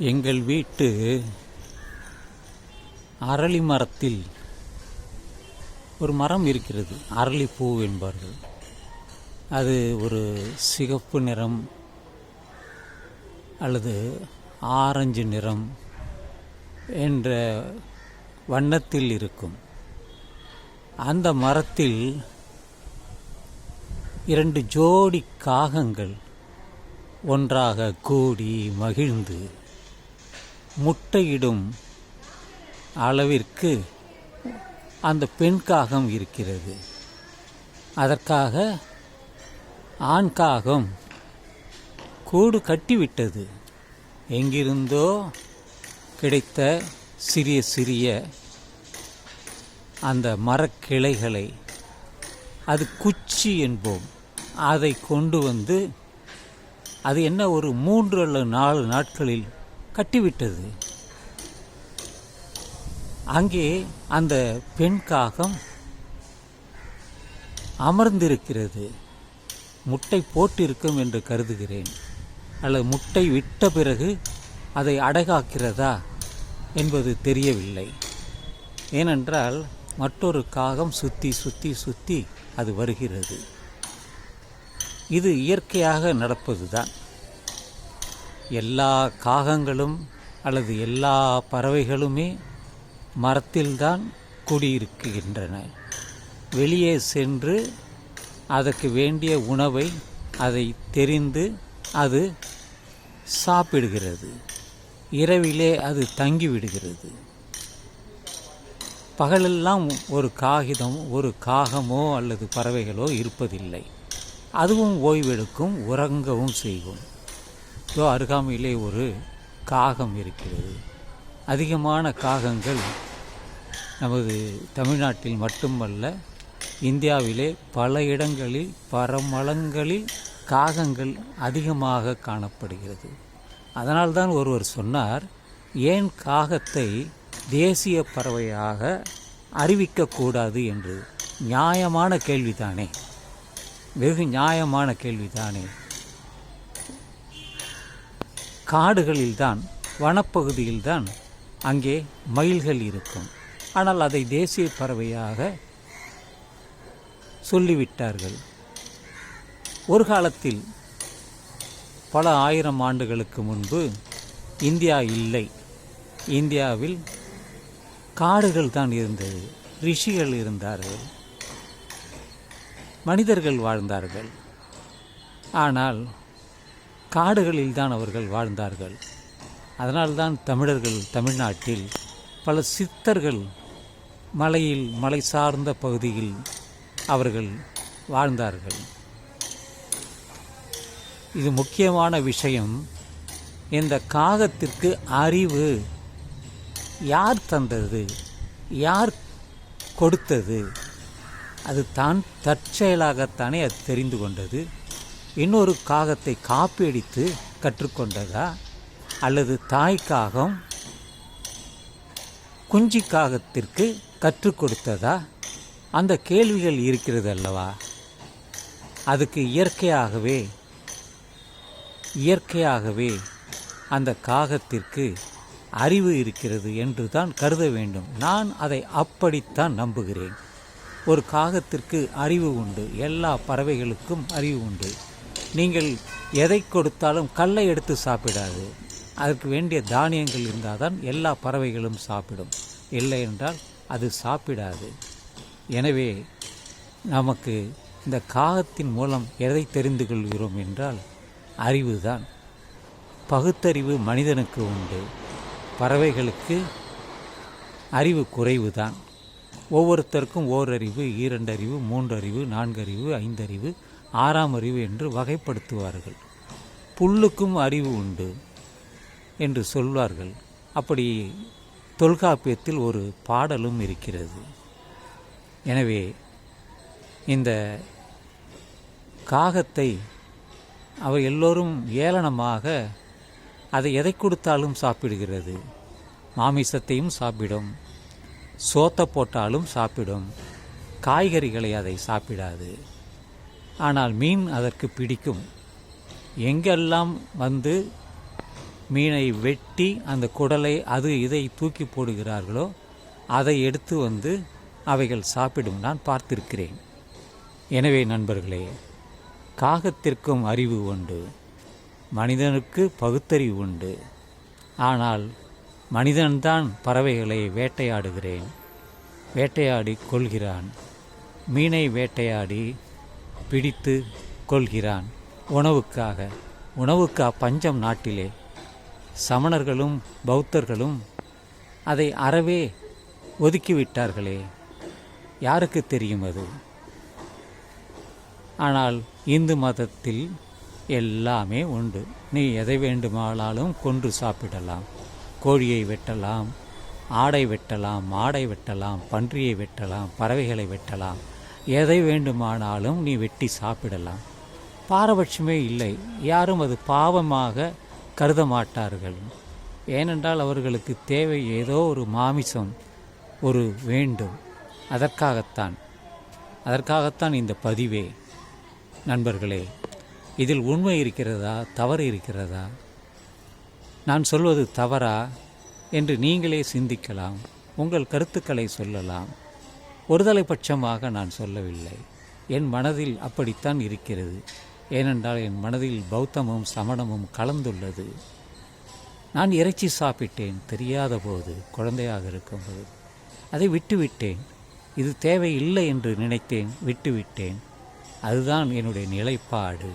எங்கள் வீட்டு அரளி மரத்தில் ஒரு மரம் இருக்கிறது. அரளிப்பூ என்பார்கள். அது ஒரு சிகப்பு நிறம் அல்லது ஆரஞ்சு நிறம் என்ற வண்ணத்தில் இருக்கும். அந்த மரத்தில் இரண்டு ஜோடி காகங்கள் ஒன்றாக கூடி மகிழ்ந்து முட்டையிடும் அளவிற்கு அந்த பெண் காகம் இருக்கிறது. அதற்காக ஆண் காகம் கூடு கட்டிவிட்டது. எங்கிருந்தோ கிடைத்த சிறிய சிறிய அந்த மரக்கிளைகளை அது குச்சி என்போம். அதை கொண்டு வந்து அது என்ன ஒரு மூன்று அல்லது நாலு நாட்களில் கட்டிவிட்டது. அங்கே அந்த பெண் காகம் அமர்ந்திருக்கிறது. முட்டை போட்டிருக்கும் என்று கருதுகிறேன். அல்லது முட்டை விட்ட பிறகு அதை அடகாக்கிறதா என்பது தெரியவில்லை. ஏனென்றால் மற்றொரு காகம் சுத்தி சுத்தி சுத்தி அது வருகிறது. இது இயற்கையாக நடப்பதுதான். எல்லா காகங்களும் அல்லது எல்லா பறவைகளுமே மரத்தில்தான் குடியிருக்கின்றன. வெளியே சென்று அதற்கு வேண்டிய உணவை அதை தெரிந்து அது சாப்பிடுகிறது. இரவிலே அது தங்கிவிடுகிறது. பகலெல்லாம் ஒரு காகிதம் ஒரு காகமோ அல்லது பறவைகளோ இருப்பதில்லை. அதுவும் ஓய்வெடுக்கும் உறங்கவும் செய்யும். இதோ அருகாமையிலே ஒரு காகம் இருக்கிறது. அதிகமான காகங்கள் நமது தமிழ்நாட்டில் மட்டுமல்ல இந்தியாவிலே பல இடங்களில் பரமளங்களில் காகங்கள் அதிகமாக காணப்படுகிறது. அதனால்தான் ஒருவர் சொன்னார் ஏன் காகத்தை தேசிய பறவையாக அறிவிக்கக்கூடாது என்று. நியாயமான கேள்விதானே. வெகு நியாயமான கேள்விதானே. காடுகளில்தான் வனப்பகுதியில்தான் அங்கே மயில்கள் இருக்கும். ஆனால் அதை தேசிய பறவையாக சொல்லிவிட்டார்கள். ஒரு காலத்தில் பல ஆயிரம் ஆண்டுகளுக்கு முன்பு இந்தியா இல்லை. இந்தியாவில் காடுகள் தான் இருந்தது ரிஷிகள் இருந்தார்கள் மனிதர்கள் வாழ்ந்தார்கள். ஆனால் காடுகளில் தான் அவர்கள் வாழ்ந்தார்கள். அதனால்தான் தமிழர்கள் தமிழ்நாட்டில் பல சித்தர்கள் மலையில் மலை சார்ந்த பகுதியில் அவர்கள் வாழ்ந்தார்கள். இது முக்கியமான விஷயம். இந்த காகத்திற்கு அறிவு யார் தந்தது? யார் கொடுத்தது? அது தான் தற்செயலாகத்தானே அது தெரிந்து கொண்டது. இன்னொரு காகத்தை காப்பியடித்து கற்றுக்கொண்டதா? அல்லது தாய் காகம் குஞ்சி காகத்திற்கு கற்றுக் கொடுத்ததா? அந்த கேள்விகள் இருக்கிறது அல்லவா? அதுக்கு இயற்கையாகவே இயற்கையாகவே அந்த காகத்திற்கு அறிவு இருக்கிறது என்று தான் கருத வேண்டும். நான் அதை அப்படித்தான் நம்புகிறேன். ஒரு காகத்திற்கு அறிவு உண்டு. எல்லா பறவைகளுக்கும் அறிவு உண்டு. நீங்கள் எதை கொடுத்தாலும் கல்லை எடுத்து சாப்பிடாது. அதற்கு வேண்டிய தானியங்கள் இருந்தால் தான் எல்லா பறவைகளும் சாப்பிடும். இல்லை என்றால் அது சாப்பிடாது. எனவே நமக்கு இந்த காகத்தின் மூலம் எதை தெரிந்து கொள்கிறோம் என்றால் அறிவுதான். பகுத்தறிவு மனிதனுக்கு உண்டு. பறவைகளுக்கு அறிவு குறைவு தான் ஒவ்வொருத்தருக்கும் ஓரறிவு ஈரண்டறிவு மூன்றறிவு நான்கறிவு ஐந்தறிவு ஆறாம் அறிவு என்று வகைப்படுத்துவார்கள். புல்லுக்கும் அறிவு உண்டு என்று சொல்வார்கள். அப்படி தொல்காப்பியத்தில் ஒரு பாடலும் இருக்கிறது. எனவே இந்த காகத்தை அவர் எல்லோரும் ஏளனமாக அதை எதை கொடுத்தாலும் சாப்பிடுகிறது? மாமிசத்தையும் சாப்பிடும். சோத்தை போட்டாலும் சாப்பிடும். காய்கறிகளை அதை சாப்பிடாது. ஆனால் மீன் அதற்கு பிடிக்கும். எங்கெல்லாம் வந்து மீனை வெட்டி அந்த குடலை அது இதை தூக்கி போடுகிறார்களோ அதை எடுத்து வந்து அவைகள் சாப்பிடும் நான் பார்த்திருக்கிறேன். எனவே நண்பர்களே காகத்திற்கும் அறிவு உண்டு மனிதனுக்கு பகுத்தறிவு உண்டு. ஆனால் மனிதன்தான் பறவைகளை வேட்டையாடுகிறேன். வேட்டையாடி கொள்கிறான். மீனை வேட்டையாடி பிடித்து கொள்கிறான். உணவுக்காக உணவுக்கா பஞ்சம் நாட்டிலே. சமணர்களும் பௌத்தர்களும் அதை அறவே ஒதுக்கிவிட்டார்களே. யாருக்கு தெரியும் அது? ஆனால் இந்து மதத்தில் எல்லாமே உண்டு. நீ எதை வேண்டுமானாலும் கொன்று சாப்பிடலாம். கோழியை வெட்டலாம் ஆடை வெட்டலாம் மாடை வெட்டலாம் பன்றியை வெட்டலாம் பறவைகளை வெட்டலாம். எதை வேண்டுமானாலும் நீ வெட்டி சாப்பிடலாம். பாரபட்சமே இல்லை. யாரும் அது பாவமாக கருத மாட்டார்கள். ஏனென்றால் அவர்களுக்கு தேவை ஏதோ ஒரு மாமிசம் ஒரு வேண்டும். அதற்காகத்தான். அதற்காகத்தான் இந்த பதிவே. நண்பர்களே இதில் உண்மை இருக்கிறதா தவறு இருக்கிறதா? நான் சொல்வது தவறா என்று நீங்களே சிந்திக்கலாம். உங்கள் கருத்துக்களை சொல்லலாம். ஒருதலை பட்சமாக நான் சொல்லவில்லை. என் மனதில் அப்படித்தான் இருக்கிறது. ஏனென்றால் என் மனதில் பௌத்தமும் சமணமும் கலந்துள்ளது. நான் இறைச்சி சாப்பிட்டேன் தெரியாத போது குழந்தையாக இருக்கும்போது. அதை விட்டுவிட்டேன். இது தேவையில்லை என்று நினைத்தேன் விட்டுவிட்டேன். அதுதான் என்னுடைய நிலைப்பாடு.